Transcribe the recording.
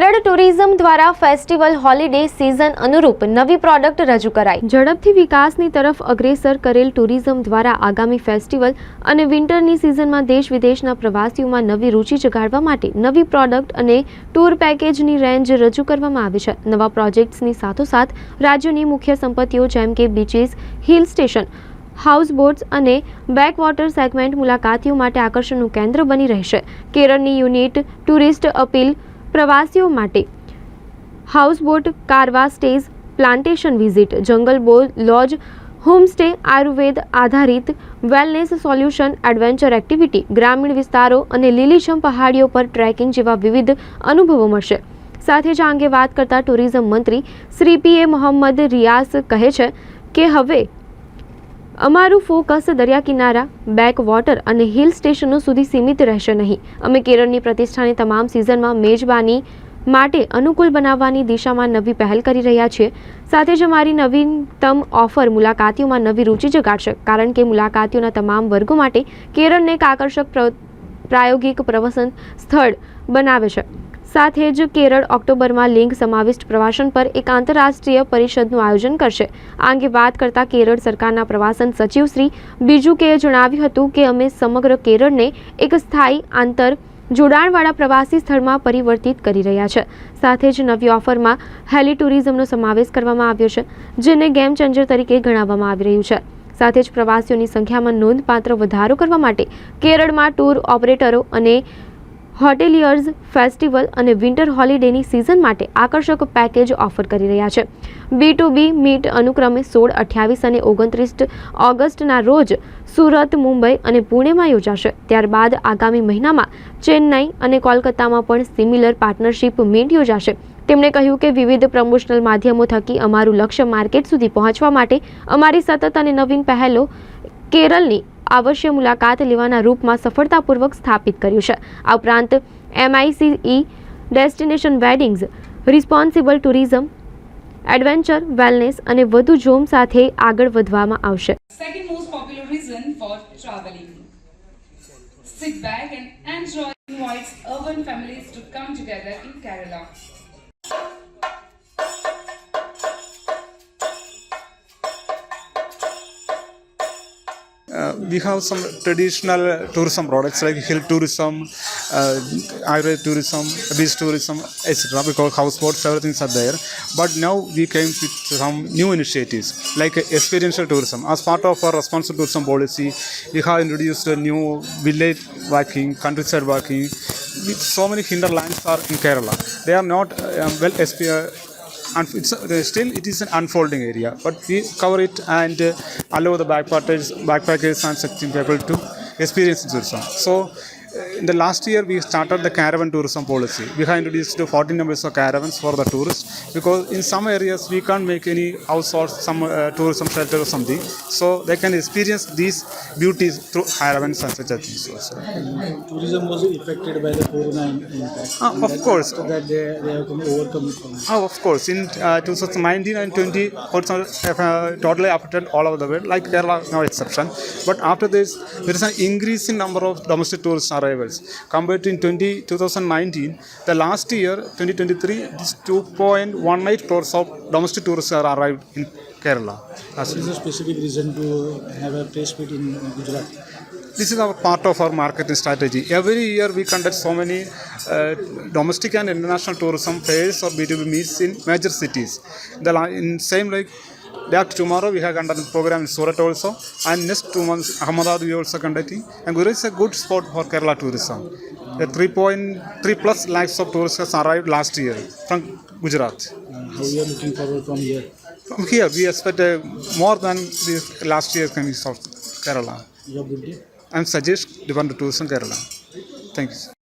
Kerala tourism દ્વારા festival holiday season અનુરૂપ નવી પ્રોડક્ટ રજૂ કરાઈ ઝડપથી વિકાસની તરફ અગ્રેસર કરેલ ટુરિઝમ દ્વારા આગામી ફેસ્ટિવલ અને વિન્ટરની સિઝનમાં દેશ વિદેશના પ્રવાસીઓમાં નવી રૂચિ જગાડવા માટે નવી પ્રોડક્ટ અને ટૂર પેકેજની રેન્જ રજૂ કરવામાં આવી છે નવા પ્રોજેક્ટ્સની સાથોસાથ રાજ્યની મુખ્ય સંપત્તિઓ જેમ કે બીચીસ હિલ સ્ટેશન હાઉસબોટ્સ અને બેકવોટર સેગમેન્ટ મુલાકાતીઓ માટે આકર્ષણનું કેન્દ્ર બની રહેશે કેરળની યુનિટ ટુરિસ્ટ અપીલ પ્રવાસીઓ માટે houseboat caravan stays plantation visit jungle બો લોજ હોમસ્ટે આયુર્વેદ આધારિત વેલનેસ સોલ્યુશન એડવેન્ચર એક્ટિવિટી ગ્રામીણ વિસ્તારો અને લીલીછમ પહાડીઓ પર ટ્રેકિંગ જેવા વિવિધ અનુભવો મળશે સાથે જ આ અંગે વાત કરતા ટુરિઝમ મંત્રી શ્રી પીએ મોહમ્મદ રિયાસ કહે છે કે હવે અમારું ફોકસ દરિયા કિનારા બેક વોટર અને હિલ સ્ટેશનો સુધી સીમિત રહેશે નહીં અમે કેરળની પ્રતિષ્ઠાને તમામ સિઝનમાં મેજબાની માટે અનુકૂળ બનાવવાની દિશામાં નવી પહેલ કરી રહ્યા છીએ સાથે જ અમારી નવીનતમ ઓફર મુલાકાતીઓમાં નવી રુચિ જગાડશે કારણ કે મુલાકાતીઓના તમામ વર્ગો માટે કેરળને એક આકર્ષક પ્રાયોગિક પ્રવસન સ્થળ બનાવે છે સાથે જ કેરળ ઓક્ટોબરમાં લિંગ સમાવિષ્ટ પ્રવાસન પર એક આંતરરાષ્ટ્રીય પરિષદનું આયોજન કરશે આ અંગે વાત કરતા કેરળ સરકારના પ્રવાસન સચિવ શ્રી બીજુ જણાવ્યું હતું કે અમે સમગ્ર કેરળને એક સ્થાયી આંતર જોડાણવાળા પ્રવાસી સ્થળમાં પરિવર્તિત કરી રહ્યા છે સાથે જ નવી ઓફરમાં હેલી ટુરિઝમનો સમાવેશ કરવામાં આવ્યો છે જેને ગેમ ચેન્જર તરીકે ગણાવવામાં આવી રહ્યું છે સાથે જ પ્રવાસીઓની સંખ્યામાં નોંધપાત્ર વધારો કરવા માટે કેરળમાં ટૂર ઓપરેટરો અને હોટેલિયર્સ ફેસ્ટિવલ અને વિન્ટર હોલિડેની સિઝન માટે આકર્ષક પેકેજ ઓફર કરી રહ્યા છે બી ટુ બી મીટ અનુક્રમે સોળ અઠ્યાવીસ અને ઓગણત્રીસ ઓગસ્ટના રોજ સુરત મુંબઈ અને પુણેમાં યોજાશે ત્યારબાદ આગામી મહિનામાં ચેન્નઈ અને કોલકાતામાં પણ સિમિલર પાર્ટનરશિપ મીટ યોજાશે તેમણે કહ્યું કે વિવિધ પ્રમોશનલ માધ્યમો થકી અમારું લક્ષ્ય માર્કેટ સુધી પહોંચવા માટે અમારી સતત અને નવીન પહેલો કેરળની અવશ્ય મુલાકાત લેવાના રૂપમાં સફળતાપૂર્વક સ્થાપિત કર્યું છે આ ઉપરાંત MICE destination weddings responsible tourism adventure wellness અને વધુ જોમ સાથે આગળ વધવામાં આવશે sit back and enjoy invites urban families to come together in Kerala. Uh, we have some traditional tourism products like hill tourism, uh, tourism, beach tourism, etc. We call houseboats, everything are there. But now we came with some new initiatives like experiential tourism. As part of our responsible tourism policy, we have introduced a new village walking, countryside walking. So many hinterlands are in Kerala. They are not uh, well experienced it's uh, still it is an unfolding area but we cover it and uh, allow the backpackers backpackers and such people to experience tourism so in the last year, we started the caravan tourism policy. We have introduced 14 numbers of caravans for the tourists because in some areas we can't make any house or some uh, tourism shelter or something. So they can experience these beauties through caravans and such things. Also. tourism was affected by the corona impact. Ah, of course. That they, they have come overcome it. Ah, of course. In uh, 2019 and 20, uh, totally affected all over the world, like Kerala, no exception. But after this, there is an increase in number of domestic tourist arrivals years. Compared to in 20, 2019, the last year, 2023, this 2.18 crores of domestic tourists are arrived in Kerala. What is the specific reason to have a placement in Gujarat? This is our part of our marketing strategy. Every year we conduct so many uh, domestic and international tourism fairs or B2B meets in major cities. The in same like that tomorrow we have another program in Surat also, and next two months Ahmedabad we also conducting. And Guru is a good spot for Kerala tourism. The 3.3 plus lakhs of tourists arrived last year from Gujarat. Uh, how you are looking forward from here? From here we expect uh, more than this last year's coming south Kerala. Your good day. I'm Sajesh, Department of Tourism, Kerala. Thank you.